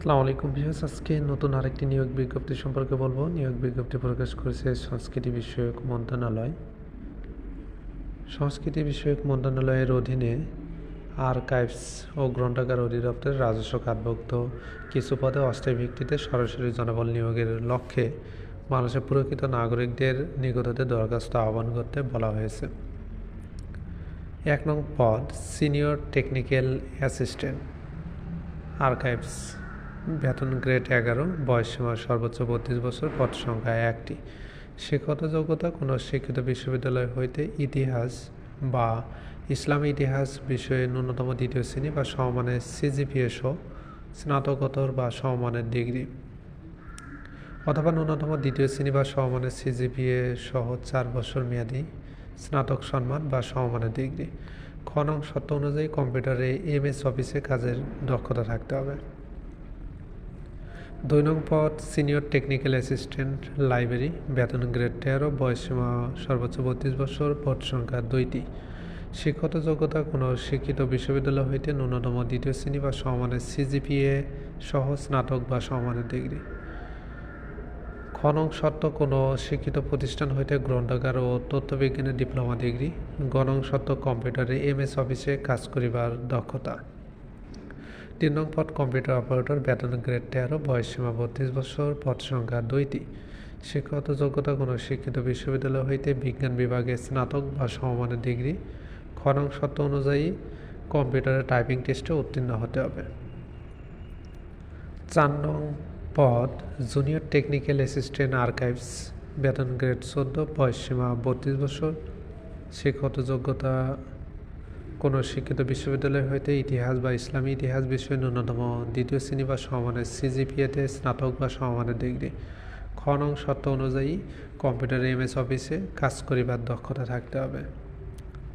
আসসালামু আলাইকুম ভিউয়ার্স। আজকে নতুন আরেকটি নিয়োগ বিজ্ঞপ্তি সম্পর্কে বলব। নিয়োগ বিজ্ঞপ্তি প্রকাশ করেছে সংস্কৃতি বিষয়ক মন্ত্রণালয়। সংস্কৃতি বিষয়ক মন্ত্রণালয়ের অধীনে আর্কাইভস ও গ্রন্থাগার অধিদপ্তরের রাজস্ব খাতভুক্ত কিছু পদে অস্থায়ী ভিত্তিতে সরাসরি জনবল নিয়োগের লক্ষ্যে মানুষের প্রকৃত নাগরিকদের হতে দরখাস্ত আহ্বান করতে বলা হয়েছে। এক নং পদ, সিনিয়র টেকনিক্যাল অ্যাসিস্ট্যান্ট, আর্কাইভস। বেতন গ্রেড এগারো বয়সসীমা সর্বোচ্চ বত্রিশ বছর, পদ সংখ্যা একটি। শিক্ষত যোগ্যতা কোনো শিক্ষিত বিশ্ববিদ্যালয় হইতে ইতিহাস বা ইসলামী ইতিহাস বিষয়ে ন্যূনতম দ্বিতীয় শ্রেণি বা সমমানের সিজিপিএ সহ স্নাতকোত্তর বা সমমানের ডিগ্রি অথবা ন্যূনতম দ্বিতীয় শ্রেণি বা সমমানের সিজিপিএ সহ চার বছর মেয়াদী স্নাতক সম্মান বা সমমানের ডিগ্রি। খ নং শর্ত অনুযায়ী কম্পিউটারে এম এস অফিসে কাজের দক্ষতা থাকতে হবে। দুই নং পদ সিনিয়র টেকনিক্যাল অ্যাসিস্ট্যান্ট, লাইব্রেরি, বেতন গ্রেড তেরো বয়সীমা সর্বোচ্চ বত্রিশ বছর পদ সংখ্যা দুইটি। শিক্ষত যোগ্যতা কোনো শিক্ষিত বিশ্ববিদ্যালয় হইতে ন্যূনতম দ্বিতীয় শ্রেণি বা সমানের সিজিপিএ সহ স্নাতক বা সমানের ডিগ্রি। খনং সত্ত্ব কোনো শিক্ষিত প্রতিষ্ঠান হইতে গ্রন্থাগার ও তথ্যবিজ্ঞানের ডিপ্লোমা ডিগ্রি। গণং সত্ত্ব কম্পিউটারে এম এস অফিসে কাজ করিবার দক্ষতা। তিন নং পদ কম্পিউটার অপারেটর বেতন গ্রেড তেরো বয়সসীমা বত্রিশ বছর, পদ সংখ্যা দুইটি। শিক্ষাগত যোগ্যতা কোনো শিক্ষিত বিশ্ববিদ্যালয় হইতে বিজ্ঞান বিভাগে স্নাতক বা সমমানের ডিগ্রি। খনং সত্ত্ব অনুযায়ী কম্পিউটারে টাইপিং টেস্টে উত্তীর্ণ হতে হবে। চার নং পদ, জুনিয়র টেকনিক্যাল অ্যাসিস্ট্যান্ট আর্কাইভস বেতন গ্রেড চোদ্দ বয়সসীমা বত্রিশ বছর। শিক্ষত যোগ্যতা কোনো শিক্ষিত বিশ্ববিদ্যালয় হইতে ইতিহাস বা ইসলামী ইতিহাস বিষয়ে ন্যূনতম দ্বিতীয় শ্রেণি বা সমানের সিজিপিএতে স্নাতক বা সমানের ডিগ্রি। খ শর্ত অনুযায়ী কম্পিউটার এম এস অফিসে কাজ করিবার দক্ষতা থাকতে হবে।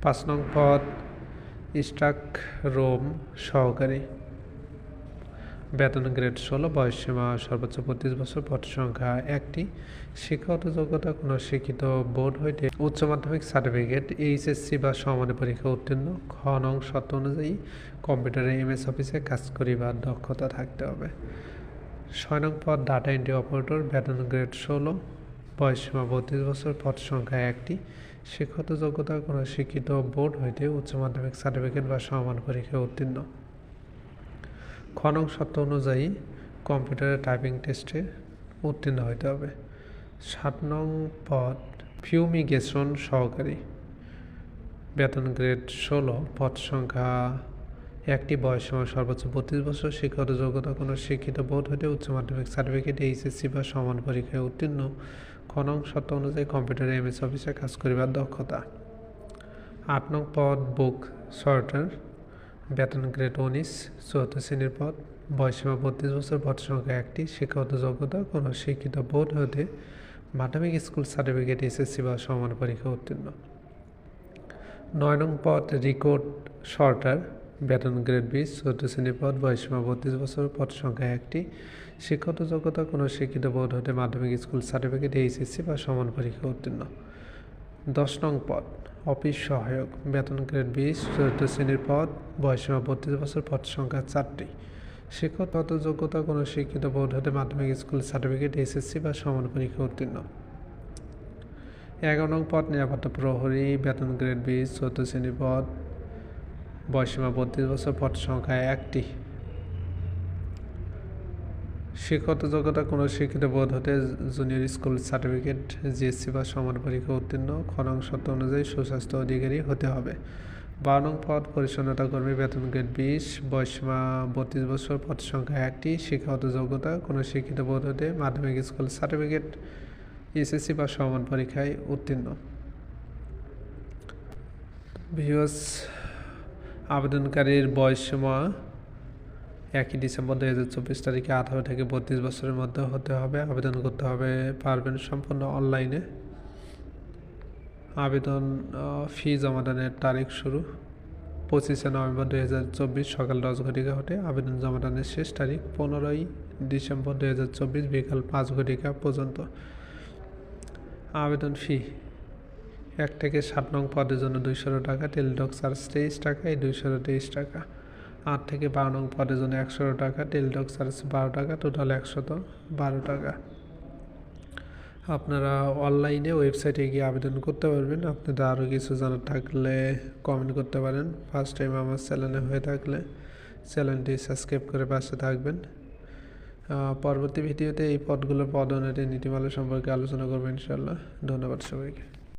পাঁচ নং পদ স্টাক রোম সহকারী। বেতন গ্রেড ষোলো বয়সসীমা সর্বোচ্চ বত্রিশ বছর পদ সংখ্যা একটি। শিক্ষাগত যোগ্যতা কোনো শিক্ষিত বোর্ড হইতে উচ্চ মাধ্যমিক সার্টিফিকেট, এইচএসসি বা সমানের পরীক্ষা উত্তীর্ণ, খ নং শর্ত অনুযায়ী কম্পিউটারে এম এস অফিসে কাজ করিবার দক্ষতা থাকতে হবে। ছয় নং পদ ডাটা এন্ট্রি অপারেটর বেতন গ্রেড ষোলো বয়সসীমা বত্রিশ বছর পদ সংখ্যা একটি। শিক্ষাগত যোগ্যতা কোনো শিক্ষিত বোর্ড হইতে উচ্চ মাধ্যমিক সার্টিফিকেট বা সমান পরীক্ষায় উত্তীর্ণ। খনং সত্য অনুযায়ী কম্পিউটারে টাইপিং টেস্টে উত্তীর্ণ হইতে হবে। সাত নং পদ, ফিউমিগেশন সহকারী। বেতন গ্রেড ষোলো, পদ সংখ্যা একটি বয়সসীমা সর্বোচ্চ বত্রিশ বছর, শিক্ষাগত যোগ্যতা কোনো শিক্ষিত বোর্ড হইতে উচ্চ মাধ্যমিক সার্টিফিকেট, এইচএসসি বা সমান পরীক্ষায় উত্তীর্ণ। খনং সত্য অনুযায়ী কম্পিউটারে এম এস অফিসে কাজ করিবার দক্ষতা। আট নং পদ, বুক, সর্টার। বেতন গ্রেড উনিশ, চৌদ্দ শ্রেণির পদ বয়সীমা বত্রিশ বছর পদ সংখ্যা একটি, শিক্ষাগত যোগ্যতা কোনো শিক্ষিত বোর্ড হতে মাধ্যমিক স্কুল সার্টিফিকেট, এসএসসি বা সমান পরীক্ষা উত্তীর্ণ। নয় নং পদ রিকোর্ড শর্টার, বেতন গ্রেড বিশ, চৌদ্দ শ্রেণির পদ বয়সীমা বত্রিশ বছর পদ সংখ্যা একটি, শিক্ষাগত যোগ্যতা কোনো শিক্ষিত বোর্ড হতে মাধ্যমিক স্কুল সার্টিফিকেট এইচএসসি বা সমান পরীক্ষা উত্তীর্ণ। দশ নং পদ, অফিস সহায়ক, বেতন গ্রেড বিশ, চতুর্থ শ্রেণির পদ বয়সীমা বত্রিশ বছর, পদ সংখ্যা চারটি। শিক্ষাগত যোগ্যতা কোনো শিক্ষিত বোর্ড হতে মাধ্যমিক স্কুল সার্টিফিকেট এসএসসি বা সমান পরীক্ষা উত্তীর্ণ। এগারো নং পদ, নিরাপত্তা প্রহরী, বেতন গ্রেড বিশ চৌদ্দ শ্রেণির পদ বয়সীমা বত্রিশ বছর, পদ সংখ্যা একটি। শিক্ষত যোগ্যতা কোনো শিক্ষিত বোধ হতে জুনিয়র স্কুল সার্টিফিকেট, জিএসসি বা সমান পরীক্ষা উত্তীর্ণ খনং শর্ত অনুযায়ী সুস্বাস্থ্য অধিকারী হতে হবে। বারো পদ, পরিচ্ছন্নতা কর্মী বেতন গ্রেড বিশ বয়সীমা বত্রিশ বছর, পদ সংখ্যা একটি, শিক্ষাগত যোগ্যতা কোনো শিক্ষিত বোধ হতে মাধ্যমিক স্কুল সার্টিফিকেট, এসএসসি বা সমান পরীক্ষায় উত্তীর্ণ। ভিওস আবেদনকারীর বয়সীমা একই ডিসেম্বর দু হাজার চব্বিশ তারিখে আঠারো থেকে বত্রিশ বছরের মধ্যে হতে হবে, আবেদন করতে হবে। পারবেন সম্পূর্ণ অনলাইনে। আবেদন ফি জমাদানের তারিখ শুরু পঁচিশে নভেম্বর দু হাজার চব্বিশ সকাল দশ ঘটিকা হতে। আবেদন জমাদানের শেষ তারিখ পনেরোই ডিসেম্বর দু হাজার চব্বিশ বিকাল পাঁচ ঘটিকা পর্যন্ত। আবেদন ফি, এক থেকে সাত নং পদের জন্য দুইশো টাকা টেলিটক চার্জ তেইশ টাকা, এই দুইশো তেইশ টাকা। আট থেকে বারো নং পদের জন্য একশো টাকা টেলিটক চার্জ বারো টাকা টোটাল একশত বারো টাকা। আপনারা অনলাইনে ওয়েবসাইটে গিয়ে আবেদন করতে পারবেন। আপনাদের আরও কিছু জানার থাকলে কমেন্ট করতে পারেন। ফার্স্ট টাইম আমার চ্যানেলে হয়ে থাকলে চ্যানেলটি সাবস্ক্রাইব করে পাশে থাকবেন। পরবর্তী ভিডিওতে এই পদগুলোর পদোন্নতি নীতিমালা সম্পর্কে আলোচনা করবেন ইনশাল্লাহ ধন্যবাদ সবাইকে।